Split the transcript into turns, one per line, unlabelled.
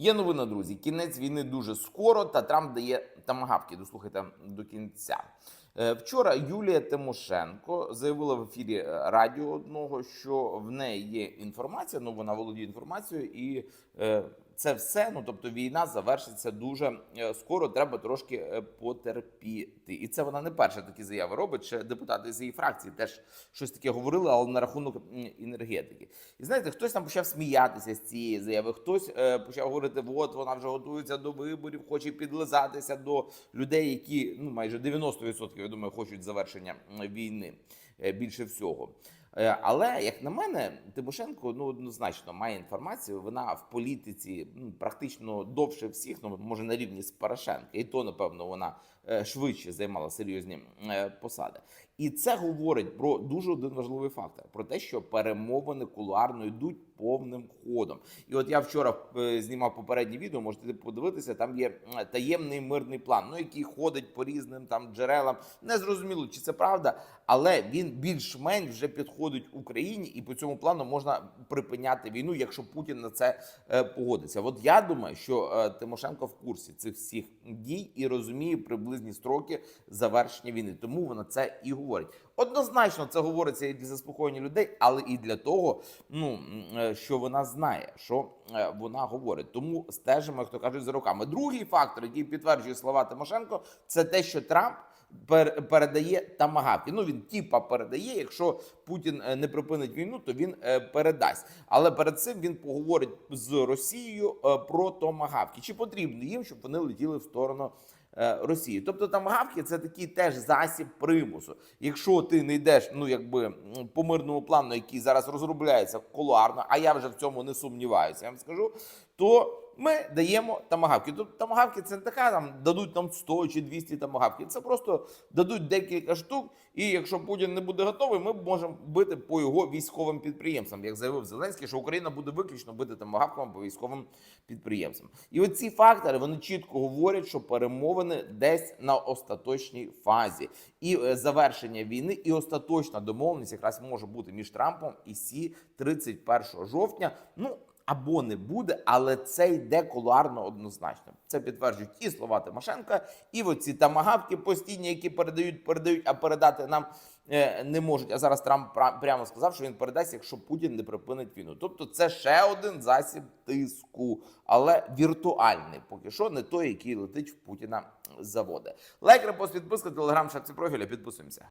Є новина, друзі. Кінець війни дуже скоро, та Трамп дає тамагавки. Дослухайте до кінця. Е, Вчора Юлія Тимошенко заявила в ефірі е, радіо одного, що в неї є інформація. Ну вона володіє інформацією, і е, це все. Ну тобто, війна завершиться дуже е, скоро. Треба трошки е, потерпіти. І це вона не перша такі заяви робить. Ще депутати з її фракції теж щось таке говорили, але на рахунок енергетики. І знаєте, хтось там почав сміятися з цієї заяви, хтось е, почав говорити: от вона вже готується до виборів, хоче підлизатися до людей, які ну майже 90%, я думаю, хочуть завершення війни більше всього. Е, Але як на мене, Тимошенко ну однозначно має інформацію. Вона в політиці ну, практично довше всіх, ну може на рівні з Порошенка, і то напевно вона е, швидше займала серйозні е, посади. І це говорить про дуже один важливий фактор: про те, що перемовини кулуарно йдуть повним ходом. І от я вчора е, знімав попереднє відео, можете подивитися. Там є таємний мирний план, ну який ходить по різним там джерелам. Не зрозуміло, чи це правда, але він більш-менш вже підходить Україні, і по цьому плану можна припиняти війну, якщо Путін на це е, погодиться. От я думаю, що е, Тимошенко в курсі цих всіх дій і розуміє приблизні строки завершення війни. Тому вона це і говорить. Однозначно, це говориться і для заспокоєння людей, але і для того, ну е, що вона знає, що е, вона говорить. Тому стежимо, як то кажуть, за руками. Другий фактор, який підтверджує слова Тимошенко, це те, що Трамп пер- передає тамагавки. Ну він типа передає. Якщо Путін е, не припинить війну, то він передасть. Але перед цим він поговорить з Росією про томагавки. Чи потрібно їм, щоб вони летіли в сторону? Е, Росії, тобто там гавки це такий теж засіб примусу. Якщо ти не йдеш, ну якби по мирному плану, який зараз розробляється колуарно, а я вже в цьому не сумніваюся, я вам скажу, то ми даємо тамагавки. Тобто тамагавки це не така там дадуть нам 100 чи 200 тамагавків. Це просто дадуть декілька штук. І якщо Путін не буде готовий, ми можемо бити по його військовим підприємствам, як заявив Зеленський, що Україна буде виключно бити тамагавками по військовим підприємствам. І оці фактори вони чітко говорять, що перемовини десь на остаточній фазі, і е, завершення війни, і остаточна домовленість якраз може бути між Трампом і Сі 31 жовтня. Ну або не буде, але це йде кулуарно однозначно. Це підтверджують і слова Тимошенка, і оці тамагавки постійні, які передають, передають, а передати нам е, не можуть. А зараз Трамп прямо сказав, що він передасть, якщо Путін не припинить війну. Тобто, це ще один засіб тиску, але віртуальний, поки що не той, який летить в Путіна заводи. Лайк, репост, підписка, телеграм, шапці профіля. Підписуємося.